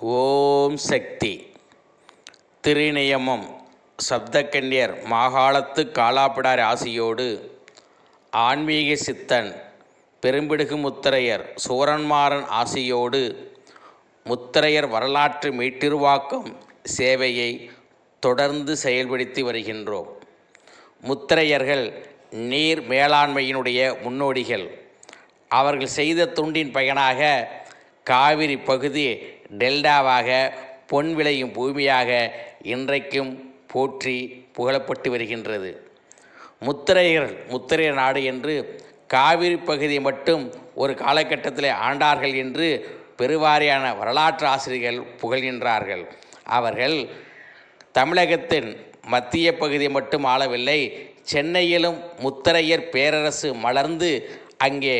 ஓம் சக்தி. திருநியமம். சப்தக்கன்யர் மாகாளத்து காலாப்பிடார் ஆசியோடு ஆன்மீக சித்தன் பெரும்பிடுகு முத்திரையர் சூரன்மாறன் ஆசியோடு முத்திரையர் வரலாற்று மீட்டிருவாக்கம் சேவையை தொடர்ந்து செயல்படுத்தி வருகின்றோம். முத்திரையர்கள் நீர் மேலாண்மையினுடைய முன்னோடிகள். அவர்கள் செய்த தொண்டின் பயனாக காவிரி பகுதி டெல்டாவாக பொன் விளையும் பூமியாக இன்றைக்கும் போற்றி புகழப்பட்டு வருகின்றது. முத்திரையர் முத்திரையர் நாடு என்று காவிரி பகுதி மட்டும் ஒரு காலகட்டத்தில் ஆண்டார்கள் என்று பெருவாரியான வரலாற்று ஆசிரியர்கள் புகழ்கின்றார்கள். அவர்கள் தமிழகத்தின் மத்திய பகுதி மட்டும் ஆளவில்லை சென்னையிலும் முத்தரையர் பேரரசு மலர்ந்து அங்கே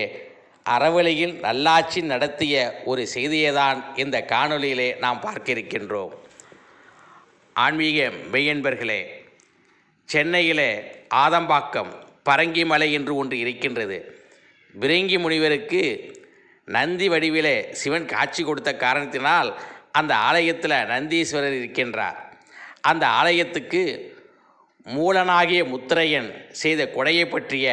அறவழியில் நல்லாட்சி நடத்திய ஒரு செய்தியை தான் இந்த காணொலியிலே நாம் பார்க்க இருக்கின்றோம் ஆன்மீக மெய்யன்பர்களே சென்னையிலே ஆதம்பாக்கம் பரங்கிமலை என்று ஒன்று இருக்கின்றது. பிரங்கி முனிவருக்கு நந்தி வடிவிலே சிவன் காட்சி கொடுத்த காரணத்தினால் அந்த ஆலயத்தில் நந்தீஸ்வரர் இருக்கின்றார். அந்த ஆலயத்துக்கு மூலனாகிய முத்திரையன் செய்த கொடையை பற்றிய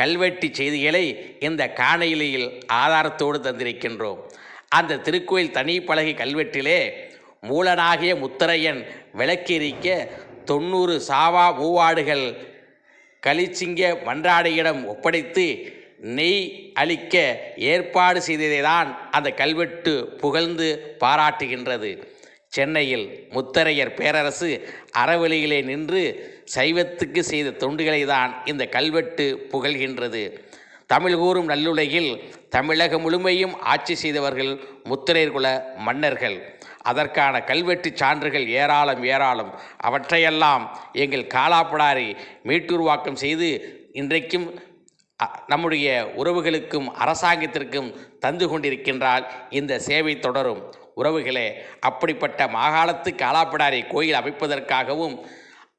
கல்வெட்டு செய்திகளை இந்த காணொலியில் ஆதாரத்தோடு தந்திருக்கின்றோம். அந்த திருக்கோயில் தனி பலகை கல்வெட்டிலே மூலனாகிய முத்திரையன் விளக்கிரிக்க தொண்ணூறு சாவா மூவாடுகள் கலிச்சிங்க மன்றாடையிடம் ஒப்படைத்து நெய் அளிக்க ஏற்பாடு செய்ததை தான் அந்த கல்வெட்டு புகழ்ந்து பாராட்டுகின்றது. சென்னையில் முத்தரையர் பேரரசு அறவழியிலே நின்று சைவத்துக்கு செய்த தொண்டுகளை தான் இந்த கல்வெட்டு புகழ்கின்றது. தமிழ் கூறும் நல்லுலகில் தமிழகம் முழுமையும் ஆட்சி செய்தவர்கள் முத்திரையர் குல மன்னர்கள். அதற்கான கல்வெட்டு சான்றுகள் ஏராளம் ஏராளம். அவற்றையெல்லாம் எங்கள் காலாப்படாரி மீட்டுருவாக்கம் செய்து இன்றைக்கும் நம்முடைய உறவுகளுக்கும் அரசாங்கத்திற்கும் தந்து கொண்டிருக்கின்றால் இந்த சேவை தொடரும். உறவுகளே அப்படிப்பட்ட மாகாணத்து காலாப்படாரி கோயில் அமைப்பதற்காகவும்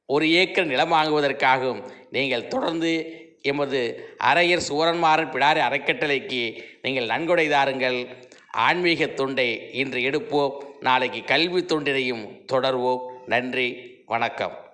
ஒரு ஏக்கர் நிலம் வாங்குவதற்காகவும் நீங்கள் தொடர்ந்து எமது அரையர் சூரன்மாறன் பிடாரி அறக்கட்டளைக்கு நீங்கள் நன்கொடை தாருங்கள். ஆன்மீக தொண்டை இன்று எடுப்போம். நாளைக்கு கல்வி தொண்டினையும் தொடர்வோம். நன்றி. வணக்கம்.